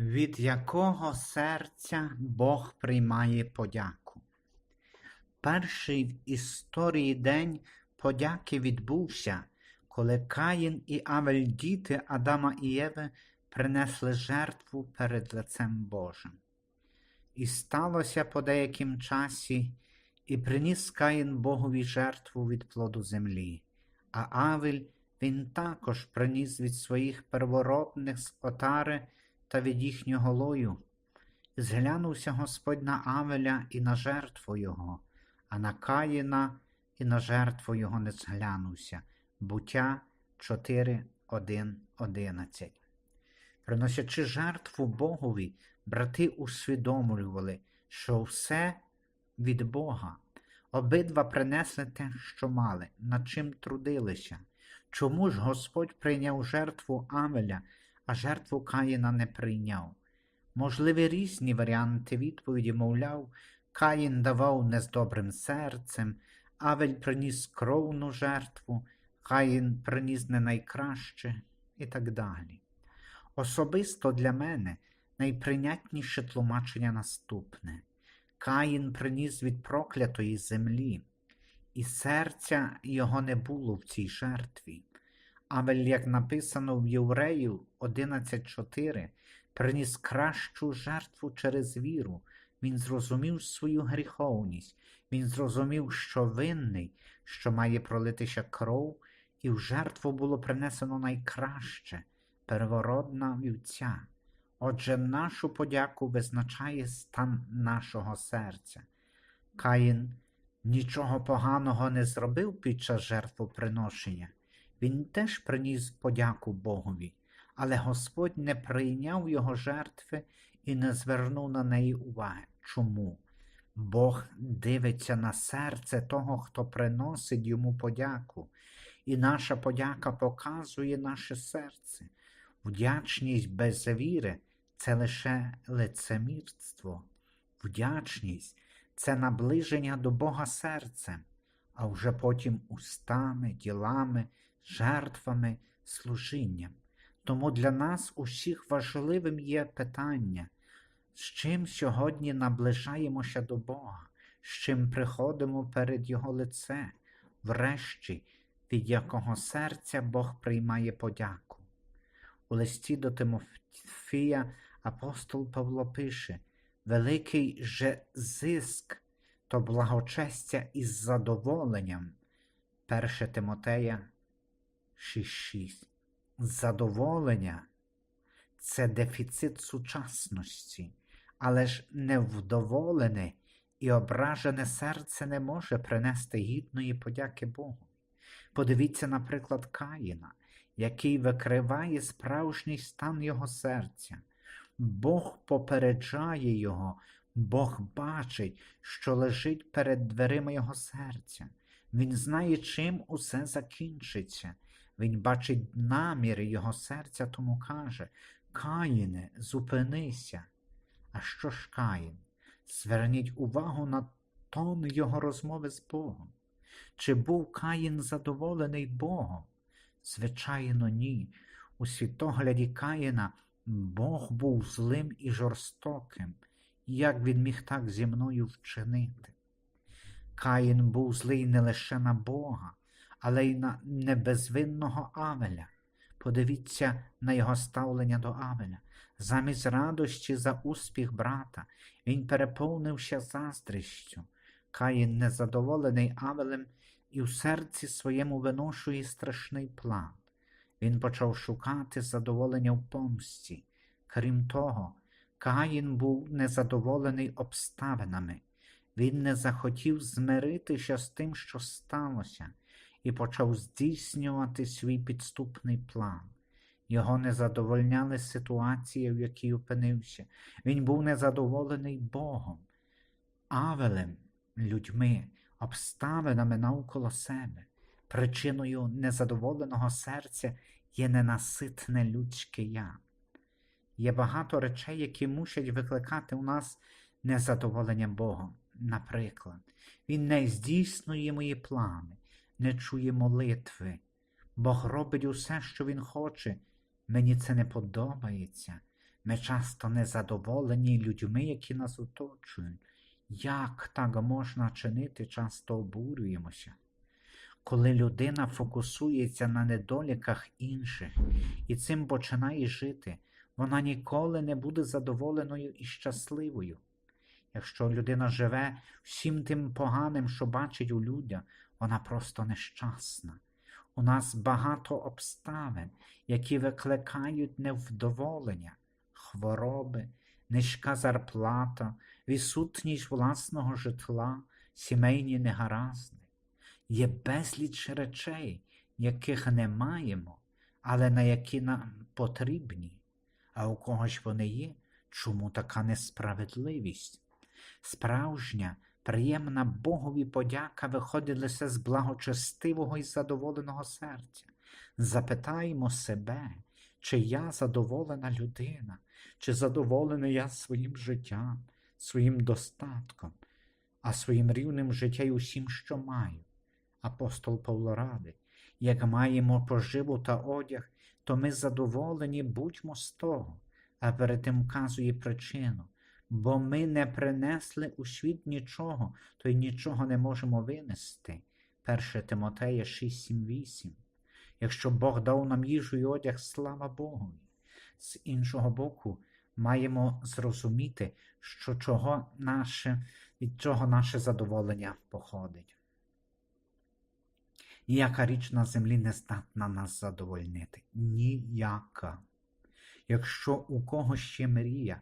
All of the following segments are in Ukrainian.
Від якого серця Бог приймає подяку? Перший в історії день подяки відбувся, коли Каїн і Авель діти Адама і Єви принесли жертву перед лицем Божим. І сталося по деяким часі, і приніс Каїн Богові жертву від плоду землі, а Авель він також приніс від своїх первородних з отари та від їхнього лою. Зглянувся Господь на Авеля і на жертву його, а на Каїна і на жертву його не зглянувся. Буття 4, 1, 11. Приносячи жертву Богові, брати усвідомлювали, що все від Бога. Обидва принесли те, що мали, над чим трудилися. Чому ж Господь прийняв жертву Авеля, а жертву Каїна не прийняв? Можливі різні варіанти відповіді, мовляв, Каїн давав не з добрим серцем, Авель приніс кровну жертву, Каїн приніс не найкраще і так далі. Особисто для мене найприйнятніше тлумачення наступне. Каїн приніс від проклятої землі, і серця його не було в цій жертві. Авель, як написано в Євреїв 11.4, приніс кращу жертву через віру. Він зрозумів свою гріховність, він зрозумів, що винний, що має пролитися кров, і в жертву було принесено найкраще первородна вівця. Отже, нашу подяку визначає стан нашого серця. Каїн нічого поганого не зробив під час жертвоприношення. Він теж приніс подяку Богові, але Господь не прийняв його жертви і не звернув на неї уваги. Чому? Бог дивиться на серце того, хто приносить йому подяку, і наша подяка показує наше серце. Вдячність без віри це лише лицемірство. Вдячність це наближення до Бога серцем, а вже потім устами, ділами, жертвами, служінням. Тому для нас усіх важливим є питання, з чим сьогодні наближаємося до Бога, з чим приходимо перед Його лице, врешті, від якого серця Бог приймає подяку. У листі до Тимофія апостол Павло пише: Великий же зиск то благочестя із задоволенням. 1 Тимотея 6.6. Задоволення це дефіцит сучасності, але ж невдоволене і ображене серце не може принести гідної подяки Богу. Подивіться, наприклад, Каїна, який викриває справжній стан його серця. Бог попереджає його, Бог бачить, що лежить перед дверима його серця. Він знає, чим усе закінчиться. Він бачить наміри його серця, тому каже Каїне, зупинися. А що ж Каїн? Зверніть увагу на тон його розмови з Богом. Чи був Каїн задоволений Богом? Звичайно, ні. У світогляді Каїна Бог був злим і жорстоким. Як він міг так зі мною вчинити? Каїн був злий не лише на Бога, але й на небезвинного Авеля. Подивіться на його ставлення до Авеля. Замість радості за успіх брата, він переповнився заздрістю. Каїн, незадоволений Авелем, і в серці своєму виношує страшний план. Він почав шукати задоволення в помсті. Крім того, Каїн був незадоволений обставинами. Він не захотів змиритися з тим, що сталося, і почав здійснювати свій підступний план. Його не задовольняли ситуації, в якій опинився. Він був незадоволений Богом, Авелем, людьми, обставинами навколо себе. Причиною незадоволеного серця є ненаситне людське я. Є багато речей, які мусять викликати у нас незадоволення Богом. Наприклад, Він не здійснює мої плани, не чує молитви. Бог робить усе, що Він хоче. Мені це не подобається. Ми часто незадоволені людьми, які нас оточують. Як так можна чинити, часто обурюємося. Коли людина фокусується на недоліках інших і цим починає жити, вона ніколи не буде задоволеною і щасливою. Якщо людина живе всім тим поганим, що бачить у людях, вона просто нещасна. У нас багато обставин, які викликають невдоволення, хвороби, низька зарплата, відсутність власного житла, сімейні негаразди. Є безліч речей, яких не маємо, але на які нам потрібні, а у когось вони є. Чому така несправедливість? Справжня, приємна Богові подяка виходить лише з благочестивого і задоволеного серця. Запитаємо себе, чи я задоволена людина, чи задоволений я своїм життям, своїм достатком, а своїм рівнем життя й усім, що маю. Апостол Павло радить, як маємо поживу та одяг, то ми задоволені будьмо з того, а перед тим вказує причину, бо ми не принесли у світ нічого, то й нічого не можемо винести. 1 Тимотея 6, 7, 8. Якщо Бог дав нам їжу і одяг, слава Богу. З іншого боку, маємо зрозуміти, що чого наше, від чого наше задоволення походить. Ніяка річ на землі не здатна нас задовольнити. Ніяка. Якщо у когось ще мрія,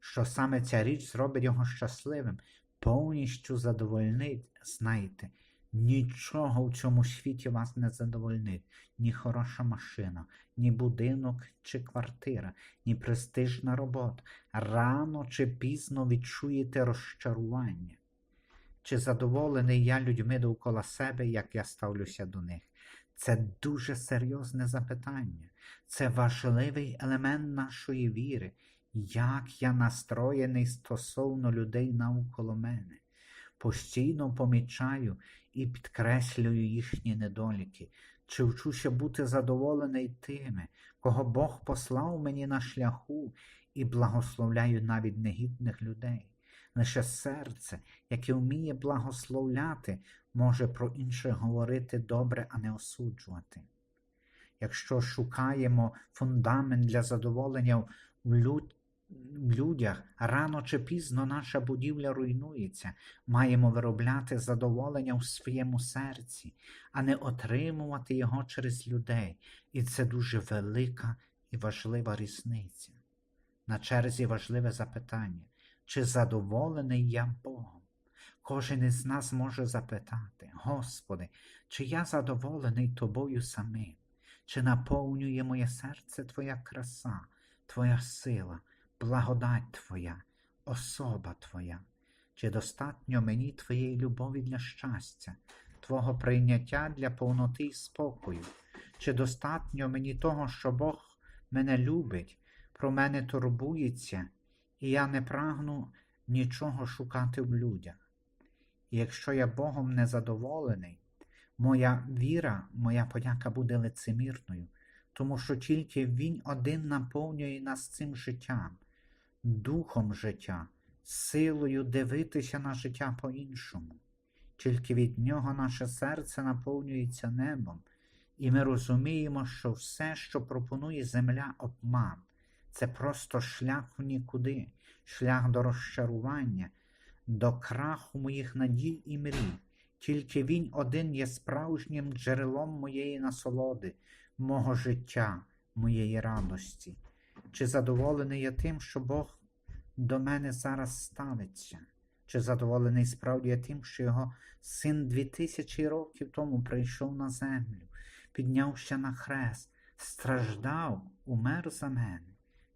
що саме ця річ зробить його щасливим, повністю задовольнить, знайте, нічого в цьому світі вас не задовольнить, ні хороша машина, ні будинок чи квартира, ні престижна робота. Рано чи пізно відчуєте розчарування. Чи задоволений я людьми довкола себе, як я ставлюся до них? Це дуже серйозне запитання. Це важливий елемент нашої віри, як я настроєний стосовно людей навколо мене. Постійно помічаю і підкреслюю їхні недоліки, чи вчуся бути задоволений тими, кого Бог послав мені на шляху, і благословляю навіть негідних людей. Лише серце, яке вміє благословляти, може про інших говорити добре, а не осуджувати. Якщо шукаємо фундамент для задоволення в, люд... людях, рано чи пізно наша будівля руйнується, маємо виробляти задоволення у своєму серці, а не отримувати його через людей. І це дуже велика і важлива різниця. На черзі важливе запитання. Чи задоволений я Богом? Кожен із нас може запитати, Господи, чи я задоволений Тобою самим? Чи наповнює моє серце Твоя краса, Твоя сила, благодать Твоя, особа Твоя? Чи достатньо мені Твоєї любові для щастя, Твого прийняття для повноти і спокою? Чи достатньо мені того, що Бог мене любить, про мене турбується? і я не прагну нічого шукати в людях. І якщо я Богом незадоволений, моя віра, моя подяка буде лицемірною, тому що тільки Він один наповнює нас цим життям, духом життя, силою дивитися на життя по-іншому. Тільки від нього наше серце наповнюється небом, і ми розуміємо, що все, що пропонує земля, обман. Це просто шлях в нікуди, шлях до розчарування, до краху моїх надій і мрій. Тільки він один є справжнім джерелом моєї насолоди, мого життя, моєї радості. Чи задоволений я тим, що Бог до мене зараз ставиться? Чи задоволений справді я тим, що його син дві тисячі років тому прийшов на землю, піднявся на хрест, страждав, умер за мене?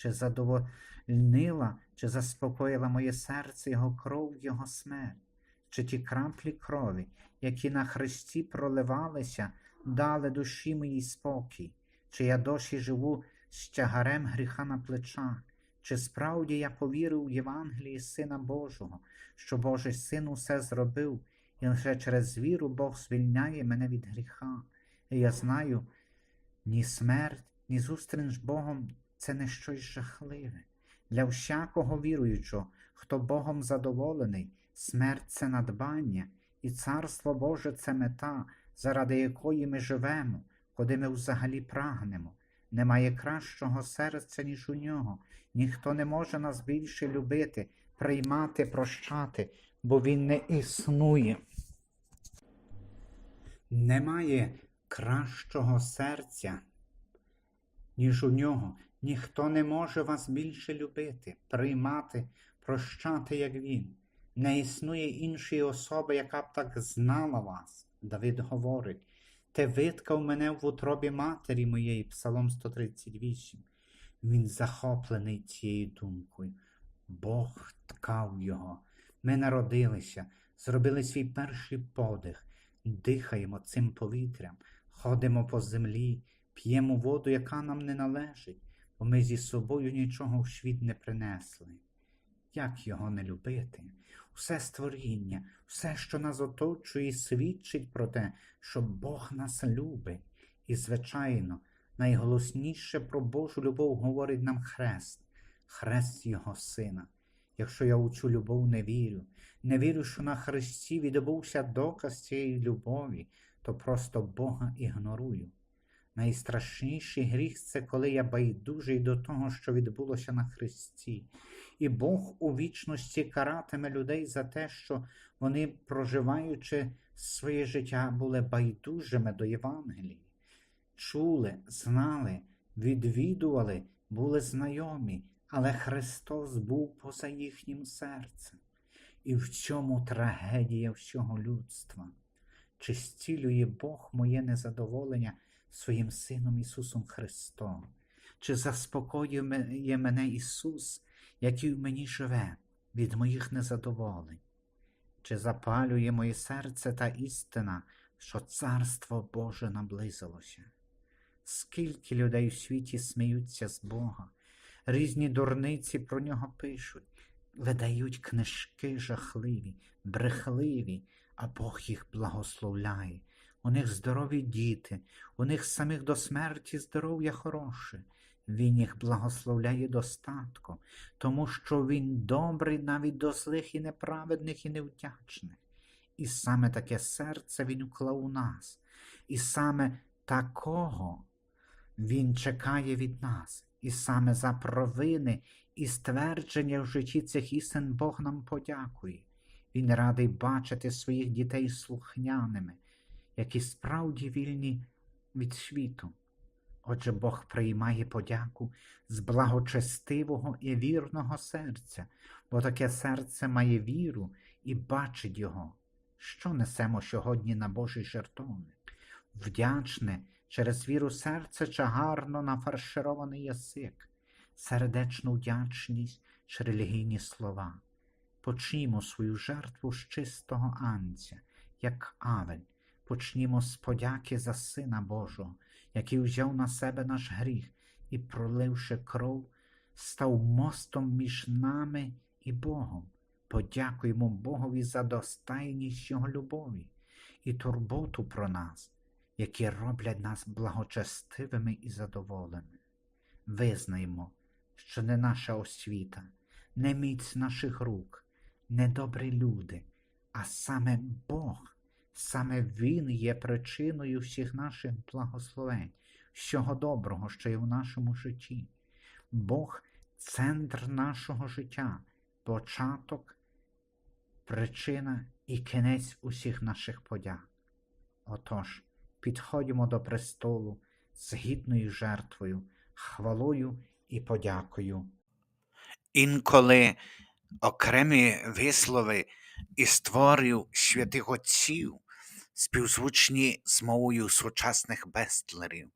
чи задовольнила, чи заспокоїла моє серце Його кров, Його смерть, чи ті краплі крові, які на хресті проливалися, дали душі моїй спокій, чи я досі живу з тягарем гріха на плечах, чи справді я повірив в Євангелії Сина Божого, що Божий Син усе зробив, і лише через віру Бог звільняє мене від гріха. І я знаю, ні смерть, ні зустріч з Богом це не щось жахливе. Для всякого віруючого, хто Богом задоволений, смерть це надбання, і Царство Боже це мета, заради якої ми живемо, куди ми взагалі прагнемо. Немає кращого серця, ніж у нього. Ніхто не може нас більше любити, приймати, прощати, бо він не існує. Немає кращого серця, ніж у нього. Ніхто не може вас більше любити, приймати, прощати, як він. Не існує іншої особи, яка б так знала вас. Давид говорить, ти виткав мене в утробі матері моєї, Псалом 138. Він захоплений цією думкою. Бог ткав його. Ми народилися, зробили свій перший подих, дихаємо цим повітрям, ходимо по землі, п'ємо воду, яка нам не належить, бо ми зі собою нічого в світ не принесли. Як його не любити? Все створіння, все, що нас оточує, свідчить про те, що Бог нас любить. І, звичайно, найголосніше про Божу любов говорить нам хрест, хрест Його Сина. Якщо я у цю любов не вірю, не вірю, що на Христі відбувся доказ цієї любові, то просто Бога ігнорую. Найстрашніший гріх це коли я байдужий до того, що відбулося на Христі. І Бог у вічності каратиме людей за те, що вони, проживаючи своє життя, були байдужими до Євангелії. Чули, знали, відвідували, були знайомі, але Христос був поза їхнім серцем. І в цьому трагедія всього людства. Чи зцілює Бог моє незадоволення своїм Сином Ісусом Христом? Чи заспокоює мене Ісус, який в мені живе від моїх незадоволень? Чи запалює моє серце та істина, що Царство Боже наблизилося? Скільки людей у світі сміються з Бога, різні дурниці про нього пишуть, видають книжки жахливі, брехливі, а Бог їх благословляє. У них здорові діти, у них самих до смерті здоров'я хороше. Він їх благословляє достатком, тому що він добрий навіть до злих і неправедних і невдячних. І саме таке серце він уклав у нас, і саме такого він чекає від нас, і саме за провини і ствердження в житті цих істин Бог нам подякує. Він радий бачити своїх дітей слухняними, які справді вільні від світу. Отже, Бог приймає подяку з благочестивого і вірного серця, бо таке серце має віру і бачить його. Що несемо сьогодні на Божий жертовник? Вдячне через віру серце чи гарно нафарширований язик, сердечну вдячність чи релігійні слова. Почнімо свою жертву з чистого анця, як Авель. Почнімо з подяки за Сина Божого, який взяв на себе наш гріх і, проливши кров, став мостом між нами і Богом. Подякуємо Богові за достайність Його любові і турботу про нас, які роблять нас благочестивими і задоволеними. Визнаймо, що не наша освіта, не міць наших рук, не добрі люди, а саме Бог. Саме Він є причиною всіх наших благословень, всього доброго, що є в нашому житті. Бог центр нашого життя, початок, причина і кінець усіх наших подяк. Отож, підходимо до престолу з гідною жертвою, хвалою і подякою. Інколи окремі вислови із творів святих отців співзвучні з мовою сучасних бестлерів,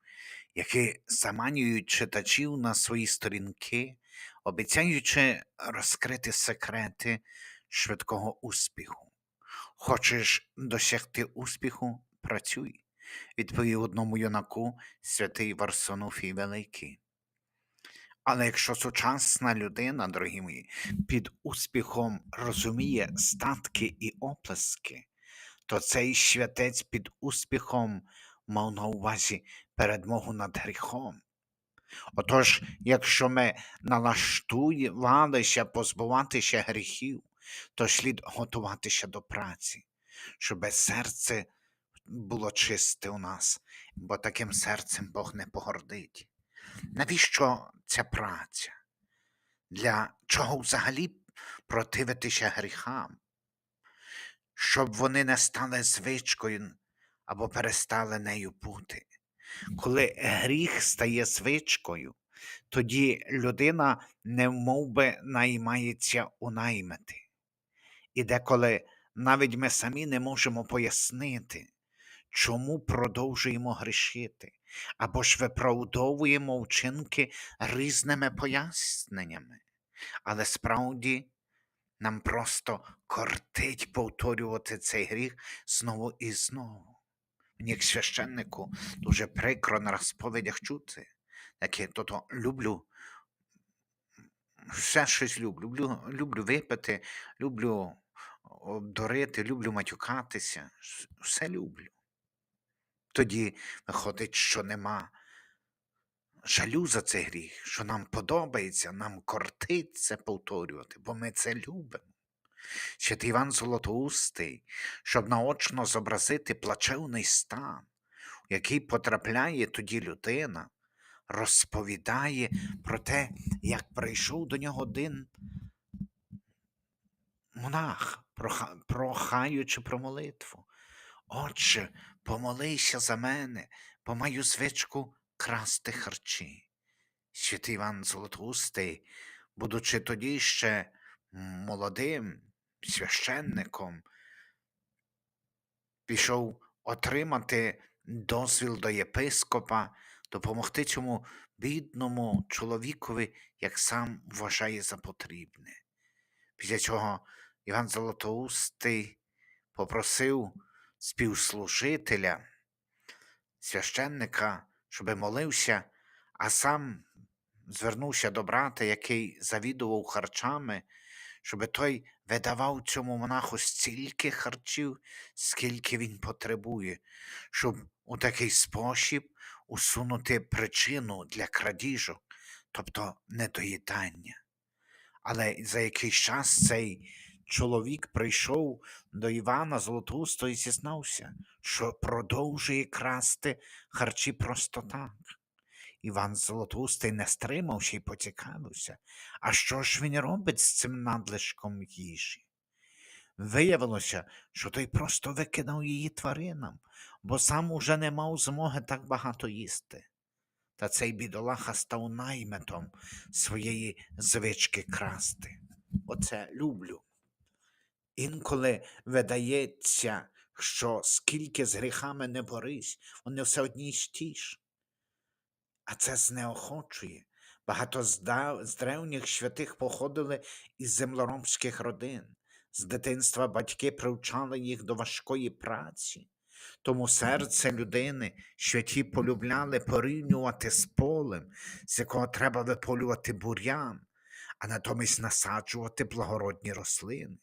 які заманюють читачів на свої сторінки, обіцяючи розкрити секрети швидкого успіху. Хочеш досягти успіху, працюй, відповів одному юнаку святий Варсонуфій Великий. Але якщо сучасна людина, дорогі мої, під успіхом розуміє статки і оплески, то цей святець під успіхом мав на увазі передмогу над гріхом. Отож, якщо ми налаштувалися позбуватися гріхів, то слід готуватися до праці, щоб серце було чисте у нас, бо таким серцем Бог не погордить. Навіщо ця праця? Для чого взагалі противитися гріхам? Щоб вони не стали звичкою або перестали нею бути. Коли гріх стає звичкою, тоді людина не би наймається у наймити. І деколи навіть ми самі не можемо пояснити, чому продовжуємо грішити, або ж виправдовуємо вчинки різними поясненнями. Але справді нам просто кортить повторювати цей гріх знову і знову. Мені як священнику дуже прикро на розповідях чути, таке то люблю. Все щось люблю. люблю. Люблю випити, люблю обдурити, люблю матюкатися. Все люблю. Тоді виходить, що нема жалю за цей гріх, що нам подобається, нам кортить це повторювати, бо ми це любимо. Святий Іван Золотоустий, щоб наочно зобразити плачевний стан, в який потрапляє тоді людина, розповідає про те, як прийшов до нього один монах, прохаючи про молитву. Отче, помолися за мене, бо маю звичку красти харчі. Святий Іван Золотоустий, будучи тоді ще молодим священником, пішов отримати дозвіл до єпископа, допомогти цьому бідному чоловікові, як сам вважає за потрібне. Після цього Іван Золотоустий попросив співслужителя, священника, щоби молився, а сам звернувся до брата, який завідував харчами, щоби той видавав цьому монаху стільки харчів, скільки він потребує, щоб у такий спосіб усунути причину для крадіжок, тобто недоїдання. Але за якийсь час цей чоловік прийшов до Івана Золотоустого і зізнався, що продовжує красти харчі просто так. Іван Золотоустий не стримався і поцікавився, а що ж він робить з цим надлишком їжі? Виявилося, що той просто викидав її тваринам, бо сам уже не мав змоги так багато їсти. Та цей бідолаха став наймитом своєї звички красти. Оце люблю. Інколи видається, що скільки з гріхами не борись, вони все одні й ті ж. А це знеохочує. Багато з, древніх святих походили із землеробських родин. З дитинства батьки привчали їх до важкої праці. Тому серце людини святі полюбляли порівнювати з полем, з якого треба виполювати бур'ян, а натомість насаджувати благородні рослини.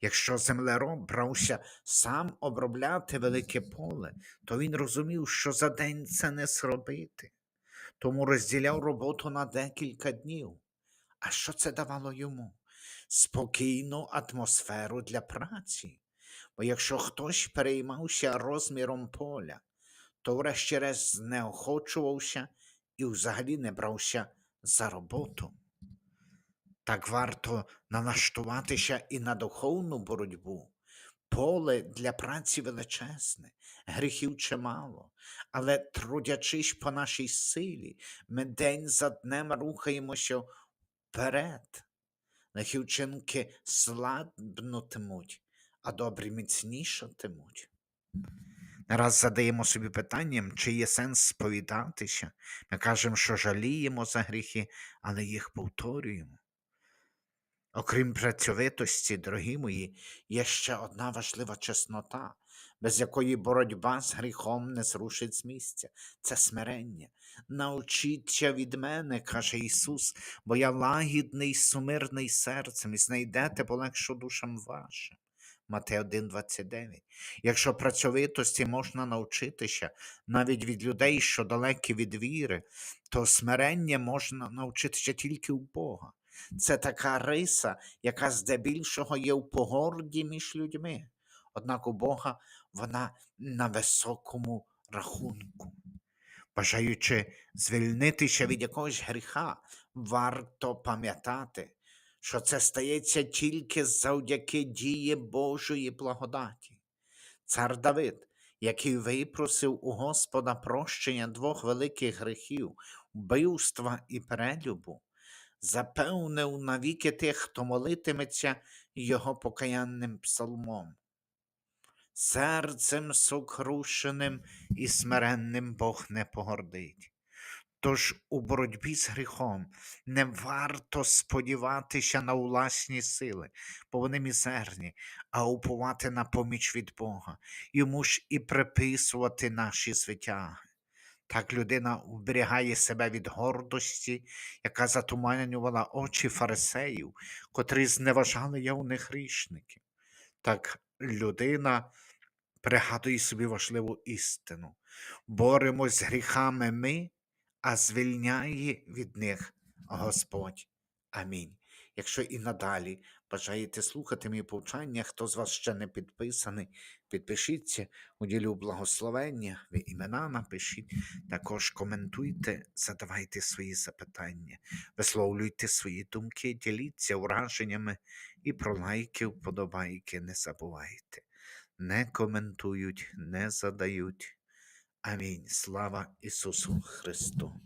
Якщо землероб брався сам обробляти велике поле, то він розумів, що за день це не зробити тому розділяв роботу на декілька днів. А що це давало йому? Спокійну атмосферу для праці. Бо якщо хтось переймався розміром поля, то врешті-решт знеохочувався і взагалі не брався за роботу. Так варто налаштуватися і на духовну боротьбу. Поле для праці величезне, гріхів чимало, але трудячись по нашій силі, ми день за днем рухаємося вперед. Лихі вчинки слабнутимуть, а добрі міцнішатимуть. Не раз задаємо собі питанням, чи є сенс сповідатися. Ми кажемо, що жаліємо за гріхи, але їх повторюємо. Окрім працьовитості, дорогі мої, є ще одна важлива чеснота, без якої боротьба з гріхом не зрушить з місця. Це смирення. Научіться від мене, каже Ісус, бо я лагідний, сумирний серцем, і знайдете полегшу душам вашим. Матео 1,29. Якщо працьовитості можна навчитися навіть від людей, що далекі від віри, то смирення можна навчитися тільки у Бога. Це така риса, яка здебільшого є в погорді між людьми. Однак у Бога вона на високому рахунку. Бажаючи звільнитися від якогось гріха, варто пам'ятати, що це стається тільки завдяки дії Божої благодаті. Цар Давид, який випросив у Господа прощення двох великих гріхів вбивства і перелюбу, запевнив навіки тих, хто молитиметься його покаянним псалмом. Серцем сокрушеним і смиренним Бог не погордить. Тож у боротьбі з гріхом не варто сподіватися на власні сили, бо вони мізерні, а уповати на поміч від Бога, йому ж і приписувати наші звитяги. Так людина вберігає себе від гордості, яка затуманювала очі фарисеїв, котрі зневажали явних грішників. Так людина пригадує собі важливу істину. Боремось з гріхами ми, а звільняє від них Господь. Амінь. Якщо і надалі бажаєте слухати мої повчання, хто з вас ще не підписаний, підпишіться, уділю благословення, ви імена напишіть, також коментуйте, задавайте свої запитання, висловлюйте свої думки, діліться враженнями і про лайки, вподобайки не забувайте. Не коментують, не задають. Амінь. Слава Ісусу Христу!